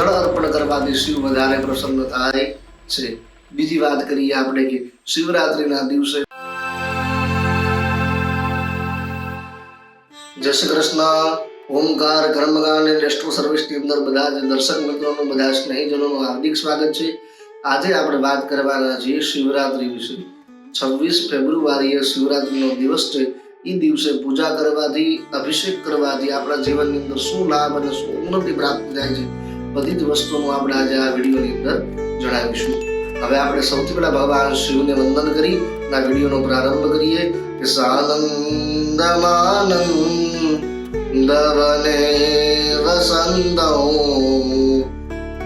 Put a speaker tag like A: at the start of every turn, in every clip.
A: જળ અર્પણ કરવાથી શિવ વધારે પ્રસન્ન થાય છે. બીજી વાત કરીએ આપણે કે શિવરાત્રીના દિવસે જય કૃષ્ણ. ઓમકાર, કર્મગાન અને રેસ્ટો સર્વિસની અંદર બધા જ દર્શક મિત્રોનું, બધા સ્નેહીજનોનું હાર્દિક સ્વાગત છે. આજે આપણે વાત કરવાના છીએ શિવરાત્રી વિશે. છવ્વીસ ફેબ્રુઆરીએ શિવરાત્રીનો દિવસ છે. એ દિવસે પૂજા કરવાથી, અભિષેક કરવાથી આપણા જીવનની અંદર શું લાભ અને શું ઉન્નતિ પ્રાપ્ત થાય છે બધી જ વસ્તુનું આપણે આજે આ વિડીયોની અંદર જણાવીશું. હવે આપણે સૌથી પહેલા ભગવાન શિવને વંદન કરી આ વિડીયોનો પ્રારંભ કરીએ કે સાનંદમાનંદ દવને વસંતૌ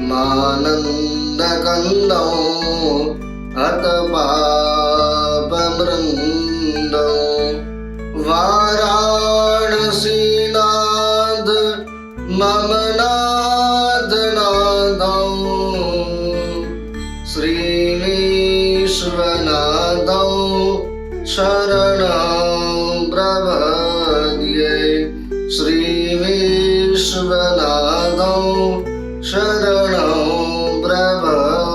A: માનંદ કંદો હત પાપમૃંદૌ વારાણસીનાદ મમ પ્રપદ્યે શ્રી વિશ્વનાદૌ શરણં પ્રપદ્યે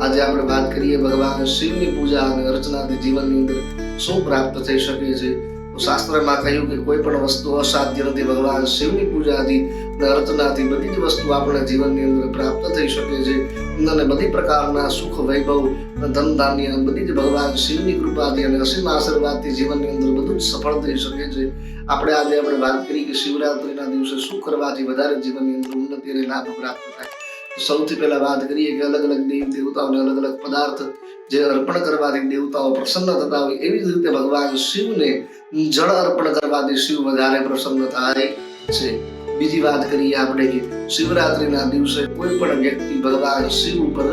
A: આજે આપણે વાત કરીએ ભગવાન શિવની પૂજા અને અર્ચનાથી જીવનની અંદર શું પ્રાપ્ત થઈ શકે છે? શાસ્ત્રમાં કહ્યું કે કોઈ પણ વસ્તુ અસાધ્ય નથી. ભગવાન શિવની પૂજાથી અર્થનાથી બધી જ વસ્તુ આપણા જીવનની અંદર પ્રાપ્ત થઈ શકે છે. અને બધી પ્રકારના સુખ, વૈભવ ધન ધાન્ય બધી જ ભગવાન શિવની કૃપાથી અને અસીમ આશીર્વાદથી જીવનની અંદર બધું જ સફળ થઈ શકે છે. આપણે આજે આપણે વાત કરી કે શિવરાત્રીના દિવસે શું કરવાથી વધારે જીવનની અંદર ઉન્નતિ અને લાભ પ્રાપ્ત થાય. સૌથી પહેલા વાત કરીએ કે અલગ અલગ દેવ દેવતાઓને અલગ અલગ પદાર્થ જે અર્પણ કરવાથી દેવતાઓ પ્રસન્ન થતા હોય એવી જ રીતે ભગવાન શિવને જળ અર્પણ કરવાથી શિવ વધારે પ્રસન્ન થાય છે. બીજી વાત કરીએ આપણે કે શિવરાત્રીના દિવસે કોઈ પણ વ્યક્તિ ભગવાન શિવ ઉપર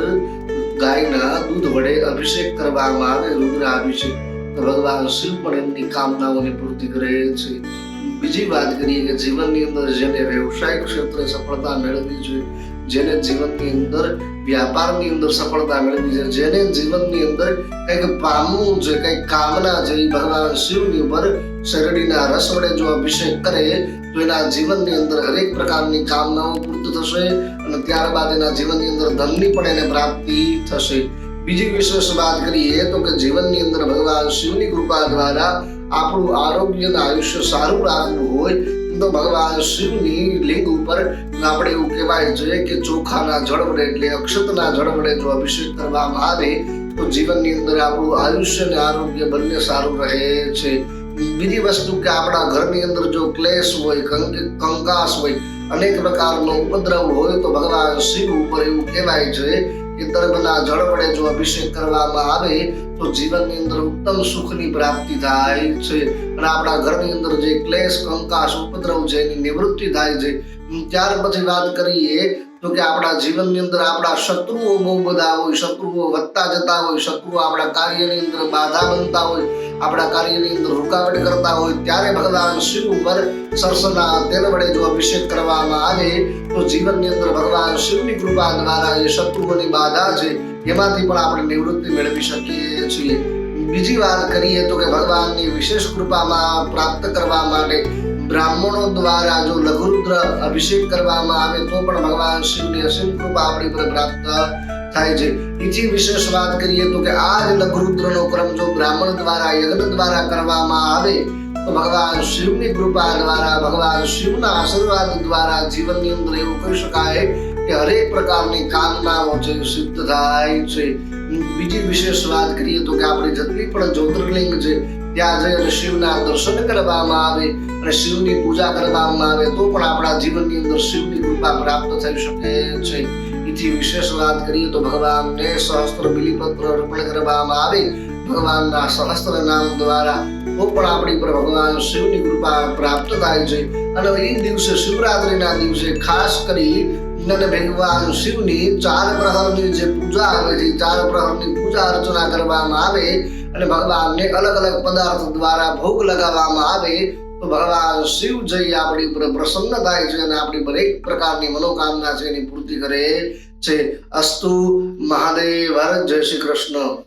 A: ગાયના દૂધ વડે અભિષેક કરવામાં આવે, રુદ્રાભિષેક, તો ભગવાન શિવ પણ એમની કામનાઓની પૂર્તિ કરે છે. બીજી વાત કરીએ કે જીવનની અંદર જેને વ્યવસાયિક ક્ષેત્રે સફળતા મેળવવી છે જેને જીવનની અંદર વ્યાપારની અંદર સફળતા મેળવી છે, જેને જીવનની અંદર કંઈક પામવું છે, કંઈક કામના છે એ ભગવાન શિવની ઉપર શેરડીના રસ વડે જો અભિષેક કરે, તો એના જીવનની અંદર હરેક પ્રકારની કામનાઓ પૂર્ત થશે અને ત્યારબાદ એના જીવનની અંદર ધનની પણ એને પ્રાપ્તિ થશે. બીજી વિશેષ વાત કરીએ તો કે જીવનની અંદર ભગવાન શિવની કૃપા દ્વારા આપણું આરોગ્ય અને આયુષ્ય સારું રાખવું હોય તો ભગવાન શિવની લિંગ ઉપર આપણે એવું કહેવાય છે કે ચોખાના જળ વડે એટલે અક્ષતના જળ વડે જો અભિષેક કરવામાં આવે, તો જીવનની અંદર આપણું આયુષ્ય અને આરોગ્ય બંને સારું રહે છે. બીજી વસ્તુ કે આપણા ઘરની અંદર જો ક્લેશ હોય, કંક- કંકાસ હોય, અનેક પ્રકારનો ઉપદ્રવ હોય, તો ભગવાન શિવ ઉપર એવું કહેવાય છે કે દર્ભના જળ વડે જો અભિષેક કરવામાં આવે તો જીવનની અંદર ઉત્તમ સુખની પ્રાપ્તિ થાય છે. અને આપણા ઘરની અંદર જે ક્લેશ કંકાશ ઉપદ્રવ છે, એની નિવૃત્તિ થાય છે. ત્યાર પછી વાત કરીએ તો કે આપણા જીવનની અંદર આપણા શત્રુઓ બહુ બધા હોય. શત્રુઓ વધતા જતા હોય, શત્રુઓ આપણા કાર્યની અંદર બાધા બનતા હોય, આપણા કાર્યની અંદર રૂકાવટ કરતા હોય. ત્યારે ભગવાન શિવ ઉપર સરસના તેલ વડે જો અભિષેક કરવામાં આવે, તો જીવનની અંદર ભગવાન શિવની કૃપા દ્વારા જે શત્રુઓની બાધા છે એમાંથી પણ આપણે નિવૃત્તિ મેળવી શકીએ છીએ. બીજી વાત કરીએ તો કે ભગવાનની વિશેષ કૃપામાં પ્રાપ્ત કરવા માટે બ્રાહ્મણો દ્વારા જો લઘુરુદ્ર અભિષેક કરવામાં આવે તો પણ ભગવાન શિવની અસીમ કૃપા આપણી પર પ્રાપ્ત થાય છે. બીજી વિશેષ વાત કરીએ તો કે આ જ લઘુરુદ્રનો ક્રમ જો બ્રાહ્મણ દ્વારા યજ્ઞ દ્વારા કરવામાં આવે તો ભગવાન શિવની કૃપા દ્વારા ભગવાન શિવના આશીર્વાદ દ્વારા જીવનની અંદર એવું કહી શકાય કે હરેક પ્રકારની કામનાઓ છે સિદ્ધ થાય છે. બીજી વિશેષ વાત કરીએ તો કે આપણે જેટલી પણ જ્યોતિર્લિંગ છે, ત્યાં જઈ અને શિવના દર્શન કરવામાં આવે અને શિવની પૂજા કરવામાં આવે, તો પણ આપણા જીવનની અંદર શિવની કૃપા પ્રાપ્ત થઈ શકે છે. એથી વિશેષ વાત કરીએ તો ભગવાનને સહસ્ત્ર બિલીપત્ર અર્પણ કરવામાં આવે. ભગવાનના સહસ્ત્ર નામ દ્વારા તો પણ આપણી પર ભગવાન શિવની કૃપા પ્રાપ્ત થાય છે. અને એ દિવસે શિવરાત્રીના દિવસે ખાસ કરી અને ભગવાન શિવની ચાર પ્રહરની જે પૂજા આવે છે ચાર પ્રહરની પૂજા અર્ચના કરવામાં આવે અને ભગવાનને અલગ અલગ પદાર્થ દ્વારા ભોગ લગાવવામાં આવે, તો ભગવાન શિવ જઈ આપણી ઉપર પ્રસન્ન થાય છે અને આપણી પર એક પ્રકારની મનોકામના છે એની પૂર્તિ કરે છે. અસ્તુ મહાદેવ જય શ્રી કૃષ્ણ.